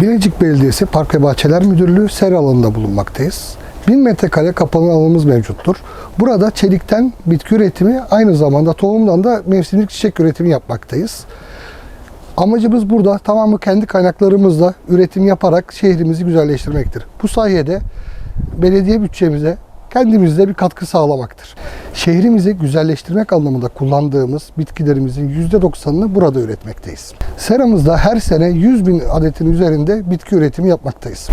Bilecik Belediyesi Park ve Bahçeler Müdürlüğü ser alanında bulunmaktayız. 1000 metrekare kapalı alanımız mevcuttur. Burada çelikten bitki üretimi aynı zamanda tohumdan da mevsimlik çiçek üretimi yapmaktayız. Amacımız burada tamamı kendi kaynaklarımızla üretim yaparak şehrimizi güzelleştirmektir. Bu sayede belediye bütçemize kendimizde bir katkı sağlamaktır. Şehrimizi güzelleştirmek anlamında kullandığımız bitkilerimizin %90'ını burada üretmekteyiz. Seramızda her sene 100 bin adetin üzerinde bitki üretimi yapmaktayız.